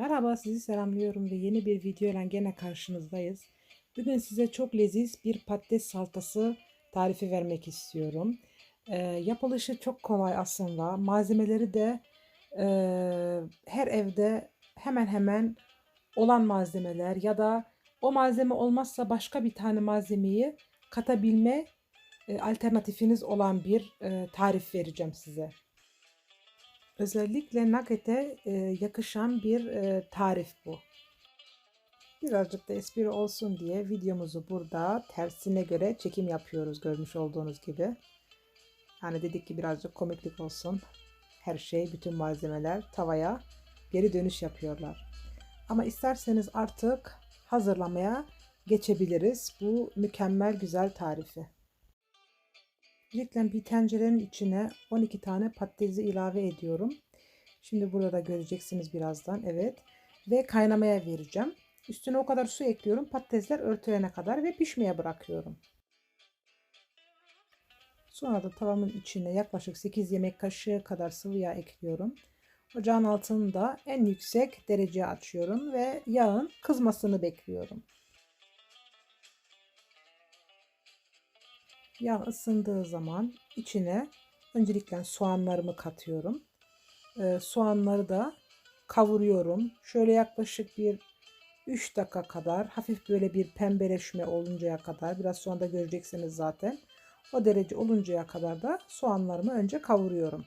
Merhaba sizi selamlıyorum ve yeni bir video ile gene karşınızdayız. Bugün size çok leziz bir patates salatası tarifi vermek istiyorum. Ee, yapılışı çok kolay aslında. Malzemeleri de e, her evde hemen hemen olan malzemeler ya da o malzeme olmazsa başka bir tane malzemeyi katabilme e, alternatifiniz olan bir e, tarif vereceğim size. Özellikle nugget'e e, yakışan bir e, tarif bu. Birazcık da espri olsun diye videomuzu burada tersine göre çekim yapıyoruz görmüş olduğunuz gibi. Yani dedik ki birazcık komiklik olsun. Her şey, bütün malzemeler tavaya geri dönüş yapıyorlar. Ama isterseniz artık hazırlamaya geçebiliriz bu mükemmel güzel tarifi. Öncelikle bir tencerenin içine 12 tane patatesi ilave ediyorum. Şimdi burada göreceksiniz birazdan. Evet. Ve kaynamaya vereceğim. Üstüne o kadar su ekliyorum. Patatesler örtülene kadar ve pişmeye bırakıyorum. Sonra da tavamın içine yaklaşık 8 yemek kaşığı kadar sıvı yağ ekliyorum. Ocağın altını da en yüksek dereceye açıyorum ve yağın kızmasını bekliyorum. Yağ ısındığı zaman içine öncelikle soğanlarımı katıyorum. Ee, soğanları da kavuruyorum. Şöyle yaklaşık bir 3 dakika kadar hafif böyle bir pembeleşme oluncaya kadar biraz sonra da göreceksiniz zaten. O derece oluncaya kadar da soğanlarımı önce kavuruyorum.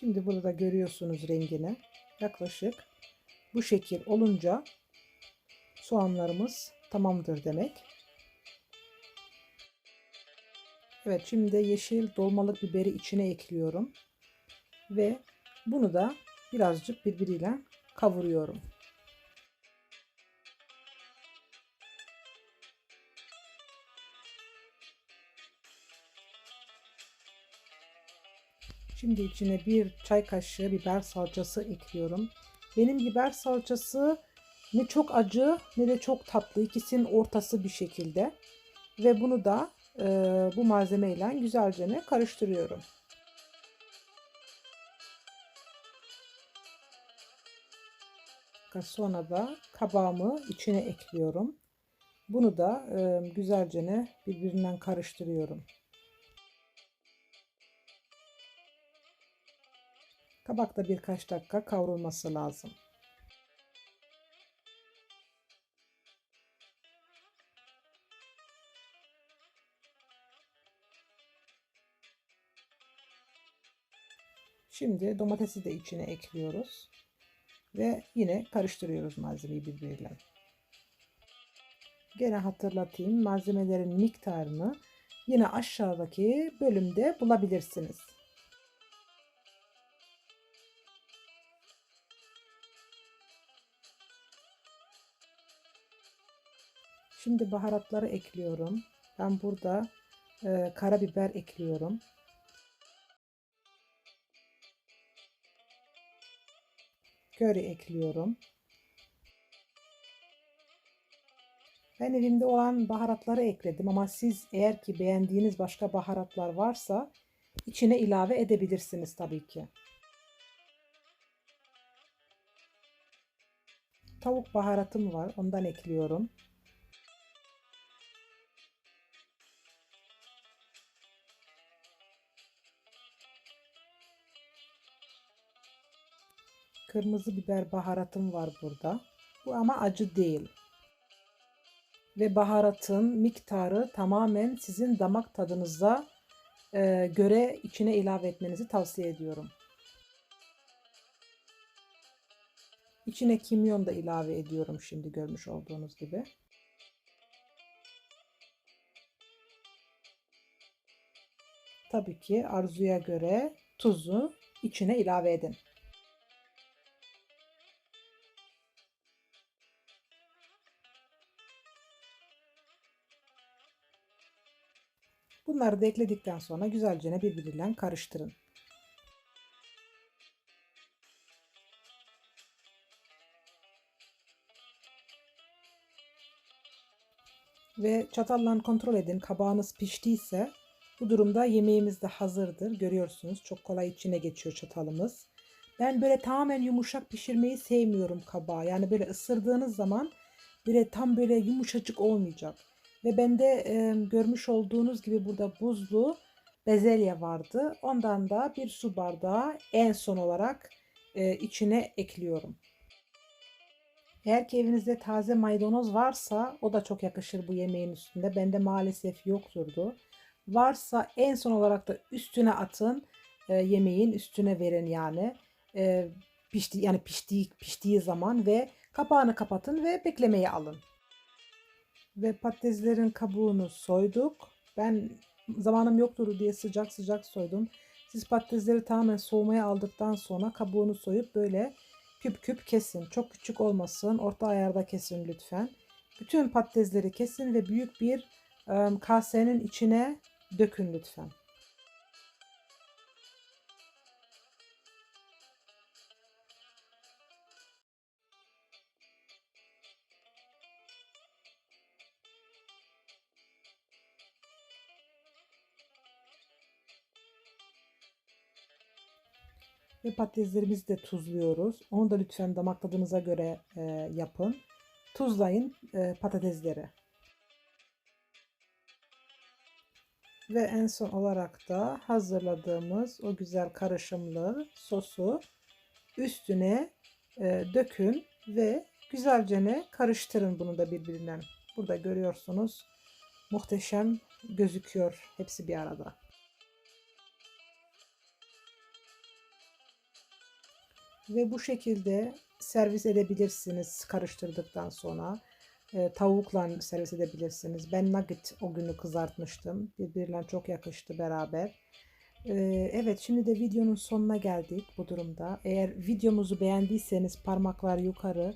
Şimdi burada görüyorsunuz rengini. Yaklaşık bu şekil olunca soğanlarımız tamamdır demek. Evet şimdi de yeşil dolmalık biberi içine ekliyorum. Ve bunu da birazcık birbiriyle kavuruyorum. Şimdi içine bir çay kaşığı biber salçası ekliyorum. Benim biber salçası ne çok acı ne de çok tatlı. İkisinin ortası bir şekilde. Ve bunu da e, bu malzemeyle güzelce karıştırıyorum. Sonra da kabağımı içine ekliyorum. Bunu da e, güzelce birbirinden karıştırıyorum. Kabak da birkaç dakika kavrulması lazım. Şimdi domatesi de içine ekliyoruz. Ve yine karıştırıyoruz malzemeyi birbiriyle. Gene hatırlatayım malzemelerin miktarını yine aşağıdaki bölümde bulabilirsiniz. Şimdi baharatları ekliyorum. Ben burada e, karabiber ekliyorum. Köri ekliyorum. Ben evimde olan baharatları ekledim ama siz eğer ki beğendiğiniz başka baharatlar varsa içine ilave edebilirsiniz tabii ki. Tavuk baharatım var. Ondan ekliyorum. Kırmızı biber baharatım var burada. Bu ama acı değil. Ve baharatın miktarı tamamen sizin damak tadınıza e, göre içine ilave etmenizi tavsiye ediyorum. İçine kimyon da ilave ediyorum şimdi görmüş olduğunuz gibi. Tabii ki arzuya göre tuzu içine ilave edin. Bunları da ekledikten sonra güzelce birbiriyle karıştırın. Ve çatalla kontrol edin kabağınız piştiyse bu durumda yemeğimiz de hazırdır. Görüyorsunuz çok kolay içine geçiyor çatalımız. Ben böyle tamamen yumuşak pişirmeyi sevmiyorum kabağı. Yani böyle ısırdığınız zaman böyle tam böyle yumuşacık olmayacak. Ve bende e, görmüş olduğunuz gibi burada buzlu bezelye vardı. Ondan da bir su bardağı en son olarak e, içine ekliyorum. Eğer ki evinizde taze maydanoz varsa o da çok yakışır bu yemeğin üstünde. Bende maalesef yokturdu. Varsa en son olarak da üstüne atın. E, yemeğin üstüne verin yani. E, pişti yani piştiği piştiği zaman ve kapağını kapatın ve beklemeye alın. Ve patateslerin kabuğunu soyduk. Ben zamanım yoktur diye sıcak sıcak soydum. Siz patatesleri tamamen soğumaya aldıktan sonra kabuğunu soyup böyle küp küp kesin. Çok küçük olmasın. Orta ayarda kesin lütfen. Bütün patatesleri kesin ve büyük bir kasenin içine dökün lütfen. Ve patateslerimizi de tuzluyoruz. Onu da lütfen damak tadınıza göre e, yapın. Tuzlayın e, patatesleri. Ve en son olarak da hazırladığımız o güzel karışımlı sosu üstüne e, dökün ve güzelce ne karıştırın bunu da birbirinden. Burada görüyorsunuz muhteşem gözüküyor hepsi bir arada. Ve bu şekilde servis edebilirsiniz karıştırdıktan sonra. E, tavukla servis edebilirsiniz. Ben nugget o günü kızartmıştım. Birbirine çok yakıştı beraber. E, evet şimdi de videonun sonuna geldik bu durumda. Eğer videomuzu beğendiyseniz parmaklar yukarı.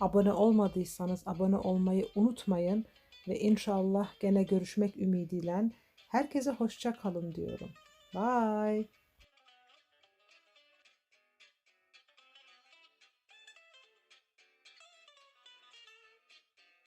Abone olmadıysanız abone olmayı unutmayın. Ve inşallah gene görüşmek ümidiyle. Herkese hoşça kalın diyorum. Bye.